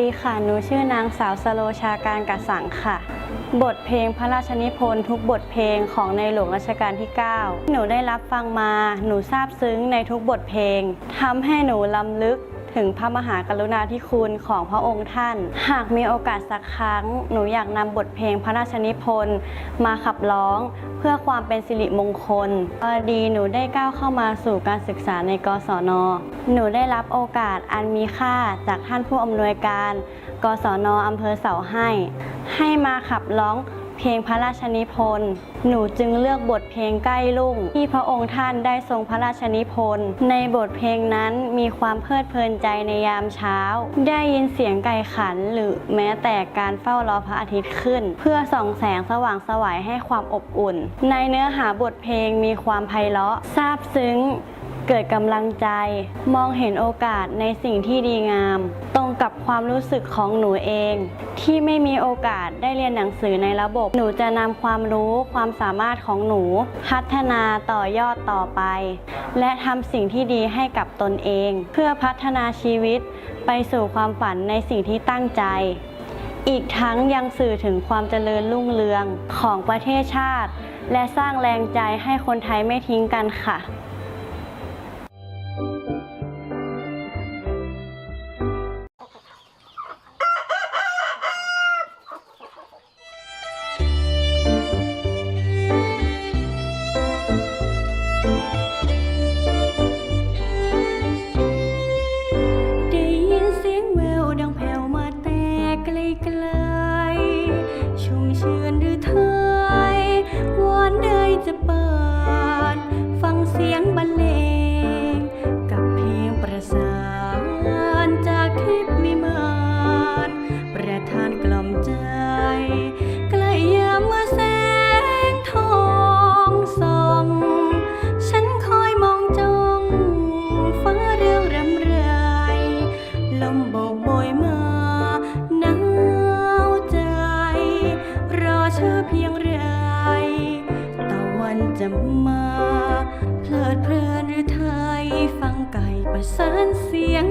ดีค่ะ หนูชื่อนางสาวสโลชาการกสังค่ะ บทเพลงพระราชนิพนธ์ทุกบทเพลงของในหลวงรัชกาลที่ 9 หนูได้รับฟังมา หนูซาบซึ้งในทุกบทเพลงทำให้หนูลำลึก ถึงพระมหากรุณาธิคุณของพระองค์ท่าน หากมีโอกาสสักครั้ง หนูอยากนำบทเพลงพระราชนิพนธ์มาขับร้อง เพื่อความเป็นสิริมงคลพอดีหนูได้ก้าวเข้ามาสู่การศึกษาในกศน หนูได้รับโอกาสอันมีค่าจากท่านผู้อำนวยการ กศนอำเภอเสาให้ ให้มาขับร้อง เพลงพระราชนิพนธ์หนูจึงเลือกบทเพลงใกล้ลุ่ง ที่พระองค์ท่านได้ทรงพระราชนิพนธ์ในบทเพลงนั้นมีความเพลิดเพลินใจในยามเช้า ได้ยินเสียงไก่ขันหรือแม้แต่การเฝ้ารอพระอาทิตย์ขึ้น เพื่อส่องแสงสว่างสวัยให้ความอบอุ่น ในเนื้อหาบทเพลงมีความไพเราะซาบซึ้ง เกิดกำลังใจ มองเห็นโอกาสในสิ่งที่ดีงาม ตรงกับความรู้สึกของหนูเอง ที่ไม่มีโอกาสได้เรียนหนังสือในระบบ หนูจะนำความรู้ความสามารถของหนู พัฒนาต่อยอดต่อไป และทำสิ่งที่ดีให้กับตนเอง เพื่อพัฒนาชีวิต ไปสู่ความฝันในสิ่งที่ตั้งใจอีกทั้งยังสื่อถึงความเจริญรุ่งเรืองของประเทศชาติ และสร้างแรงใจให้คนไทยไม่ทิ้งกันค่ะ งเสียงบรรเลง กับเพลงประสานจากทิพย์วิมานประทานกล่อมใจ ใกล้ยามเมื่อแสงทองส่อง ฉันคอยมองจ้องฟ้าเรื่องรำไร ลมโบกโบยมาหนาวใจ รอเธอเพียงไรตะวันจะมา ประสานเสียง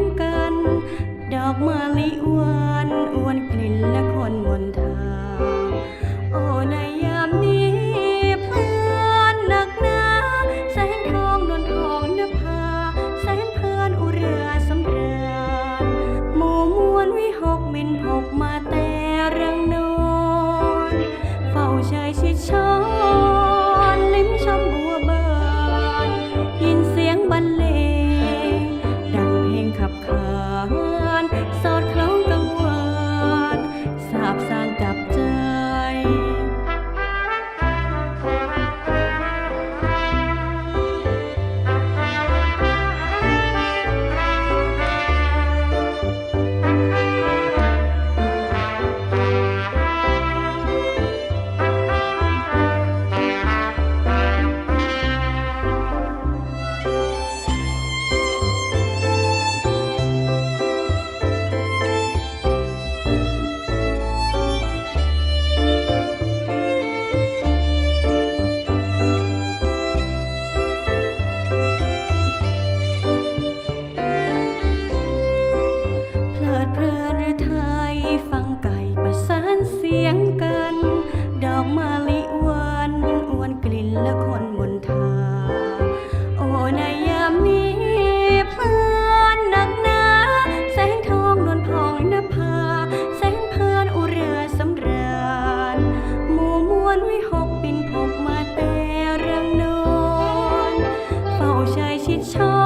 ชายชิดช้อ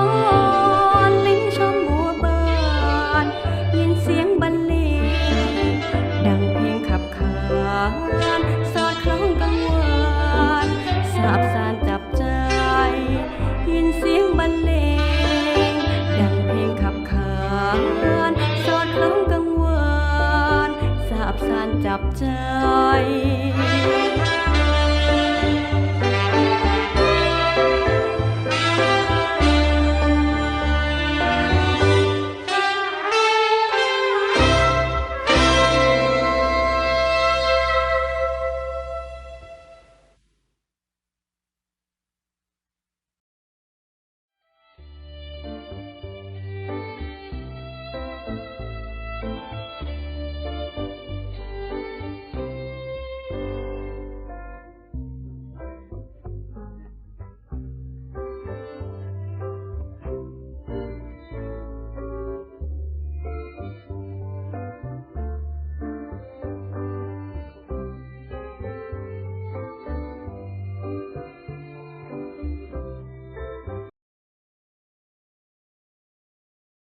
นลิ้มชมบัวบานยินเสียงบรรเลงดังเพลงขับขานสอดคล้องกังวานสาบสานจับใจยินเสียงบรรเลงดังเพลงขับขานสอดคล้องกังวานสาบสานจับใจ